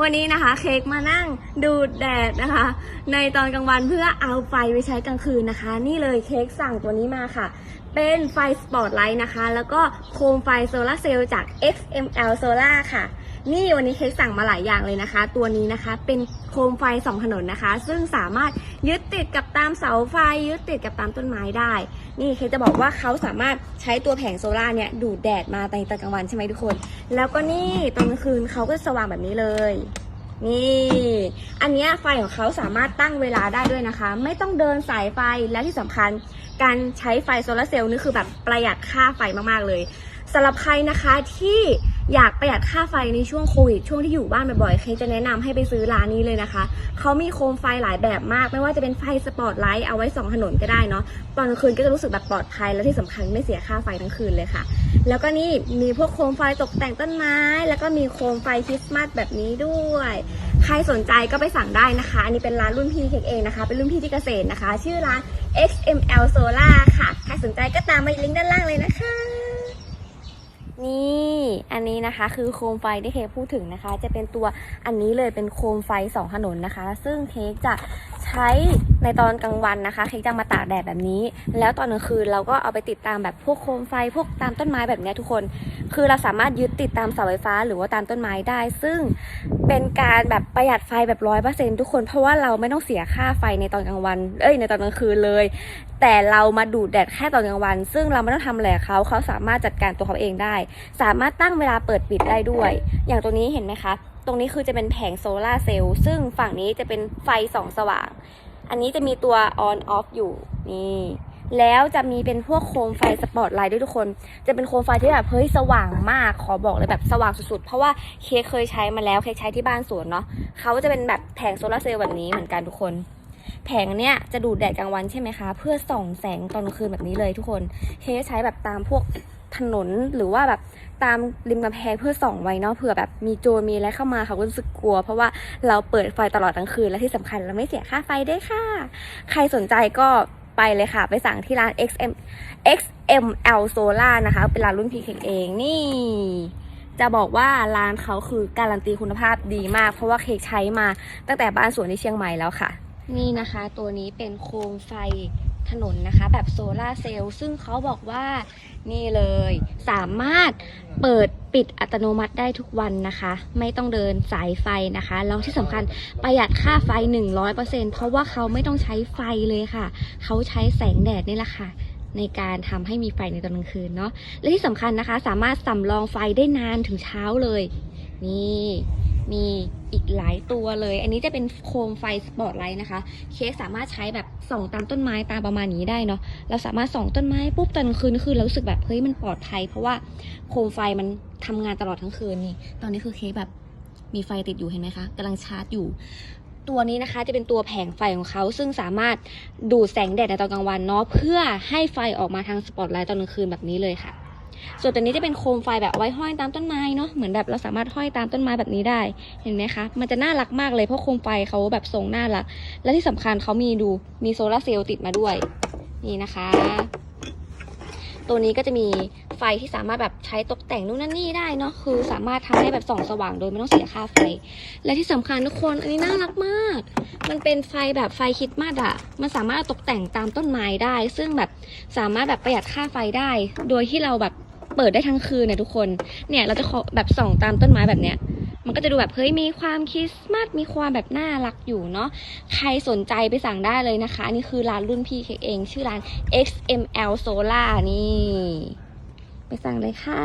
วันนี้นะคะเค้กมานั่งดูดแดดนะคะ ในตอนกลางวันเพื่อเอาไฟไปใช้กลางคืนนะคะ นี่เลยเค้กสั่งตัวนี้มาค่ะ เป็นไฟสปอตไลท์นะคะ แล้วก็โคมไฟโซลาร์เซลล์จาก XML Solar ค่ะ นี่วันนี้เค้กสั่งมาหลายอย่างเลยนะคะ ตัวนี้นะคะเป็นโคมไฟสองถนนนะคะ ซึ่งสามารถยึดติดกับตามเสาไฟ ยึดติดกับตามต้นไม้ได้ นี่เค้กจะบอกว่าเขาสามารถใช้ตัวแผงโซลาเนี่ยดูดแดดมาในตอนกลางวันใช่ไหมทุกคน แล้วก็นี่ตอนกลางคืนเขาก็สว่างแบบนี้เลยนี่ อันนี้ไฟของเขาสามารถตั้งเวลาได้ด้วยนะคะ ไม่ต้องเดินสายไฟและที่สำคัญ การใช้ไฟโซลาเซลล์นี่คือแบบประหยัดค่าไฟมากๆเลยสำหรับใครนะคะที่ อยากประหยัดค่าไฟในช่วงโควิดช่วงที่อยู่บ้านบ่อยๆ เคจะแนะนำให้ไปซื้อร้านนี้เลยนะคะ เขามีโคมไฟหลายแบบมาก ไม่ว่าจะเป็นไฟสปอตไลท์เอาไว้ส่องถนนก็ได้เนาะ ตอนกลางคืนก็จะรู้สึกแบบปลอดภัย และที่สำคัญไม่เสียค่าไฟทั้งคืนเลยค่ะ แล้วก็นี่มีพวกโคมไฟตกแต่งต้นไม้ แล้วก็มีโคมไฟคริสต์มาสแบบนี้ด้วย ใครสนใจก็ไปสั่งได้นะคะ อันนี้เป็นร้านรุ่นพี่เค้กเองนะคะ เป็นรุ่นพี่ที่เกษตรนะคะ ชื่อร้าน XML Solar ค่ะ ใครสนใจก็ตามมาลิงก์ด้านล่างเลยนะคะ นี่ อันนี้นะคะ คือโคมไฟที่เคพูดถึงนะคะ จะเป็นตัวอันนี้เลยเป็นโคมไฟสองถนนนะคะ ซึ่งเค้กจะ ใช้ในตอนกลางวันนะคะเค้กจะมาตากแดดแบบนี้ แล้วตอนกลางคืนเราก็เอาไปติดตามแบบพวกโคมไฟพวกตามต้นไม้แบบนี้ทุกคน คือเราสามารถยึดติดตามเสาไฟฟ้าหรือว่าตามต้นไม้ได้ ซึ่งเป็นการแบบประหยัดไฟแบบร้อยเปอร์เซ็นทุกคน เพราะว่าเราไม่ต้องเสียค่าไฟในตอนกลางวัน เอ้ยในตอนกลางคืนเลย แต่เรามาดูดแดดแค่ตอนกลางวัน ซึ่งเราไม่ต้องทำอะไรเขาเขาสามารถจัดการตัวเขาเองได้ สามารถตั้งเวลาเปิดปิดได้ด้วย อย่างตัวนี้เห็นไหมคะ ตรงนี้คือจะเป็นแผงโซลาเซลล์ซึ่งฝั่งนี้จะเป็นไฟส่องสว่าง อันนี้จะมีตัว on off อยู่นี่แล้วจะมีเป็นพวกโคมไฟสปอตไลท์ด้วยทุกคน จะเป็นโคมไฟที่แบบเฮ้ยสว่างมาก ขอบอกเลยแบบสว่างสุดๆ เพราะว่าเคเคยใช้มาแล้วเคใช้ที่บ้านสวนเนาะเขาจะเป็นแบบแผงโซลาเซลล์แบบนี้เหมือนกันทุกคน แผงเนี้ยจะดูดแดดกลางวันใช่ไหมคะ เพื่อส่องแสงตอนกลางคืนแบบนี้เลยทุกคน เคใช้แบบตามพวก ถนนหรือว่าแบบตามริมกำแพงเพื่อส่องไว้เนาะเผื่อแบบมีโจรมีอะไรเข้ามาเขาก็รู้สึกกลัว เพราะว่าเราเปิดไฟตลอดทั้งคืนและที่สำคัญเราไม่เสียค่าไฟด้วยค่ะ ใครสนใจก็ไปเลยค่ะ ไปสั่งที่ร้าน XM XML Solar นะคะ เป็นร้านรุ่นพีเคเองนี่จะบอกว่าร้านเขาคือการันตีคุณภาพดีมาก เพราะว่าเคกใช้มาตั้งแต่บ้านสวนที่เชียงใหม่แล้วค่ะ นี่นะคะ ตัวนี้เป็นโคมไฟ ถนนนะคะ แบบโซลาเซลล์ซึ่งเขาบอกว่านี่เลยสามารถเปิดปิดอัตโนมัติได้ทุกวันนะคะ ไม่ต้องเดินสายไฟนะคะ แล้วที่สำคัญประหยัดค่าไฟ 100%เพราะว่าเขาไม่ต้องใช้ไฟเลยค่ะ เขาใช้แสงแดดนี่แหละค่ะในการทำให้มีไฟในตอนกลางคืนเนาะ และที่สำคัญนะคะ สามารถสำรองไฟได้นานถึงเช้าเลย นี่ มีอีกหลายตัวเลย อันนี้จะเป็นโคมไฟสปอตไลท์นะคะ เคสสามารถใช้แบบส่องตามต้นไม้ตามประมาณนี้ได้เนาะ เราสามารถส่องต้นไม้ปุ๊บตอนกลางคืนคือเรารู้สึกแบบเฮ้ยมันปลอดภัย เพราะว่าโคมไฟมันทำงานตลอดทั้งคืนนี่ ตอนนี้คือเคสแบบมีไฟติดอยู่เห็นไหมคะกำลังชาร์จอยู่ตัวนี้นะคะจะเป็นตัวแผงไฟของเขาซึ่งสามารถดูดแสงแดดในตอนกลางวันเนาะเพื่อให้ไฟออกมาทางสปอตไลท์ตอนกลางคืนแบบนี้เลยค่ะ ส่วนตัวนี้จะเป็นโคมไฟแบบไว้ห้อยตามต้นไม้เนาะเหมือนแบบเราสามารถห้อยตามต้นไม้แบบนี้ได้ เห็นไหมคะ มันจะน่ารักมากเลยเพราะโคมไฟเขาแบบทรงน่ารัก และที่สำคัญเขามีดูมีโซลาร์เซลล์ติดมาด้วย นี่นะคะ ตัวนี้ก็จะมีไฟที่สามารถแบบใช้ตกแต่งนู่นนั่นนี่ได้เนาะคือสามารถทำให้แบบส่องสว่างโดยไม่ต้องเสียค่าไฟ และที่สำคัญทุกคนอันนี้น่ารักมาก มันเป็นไฟแบบไฟคิดมาสอะมันสามารถตกแต่งตามต้นไม้ได้ ซึ่งแบบสามารถแบบประหยัดค่าไฟได้ โดยที่เราแบบเปิดได้ทั้งคืนเนี่ยทุกคนเนี่ยเราจะแบบส่องตามต้นไม้แบบเนี้ย มันก็จะดูแบบเฮ้ยมีความคริสต์มาสมีความแบบน่ารักอยู่เนาะใครสนใจไปสั่งได้เลยนะคะ นี่คือร้านรุ่นพี่เค้กเอง ชื่อร้าน XML Solar นี่ ไปสั่งเลยค่ะ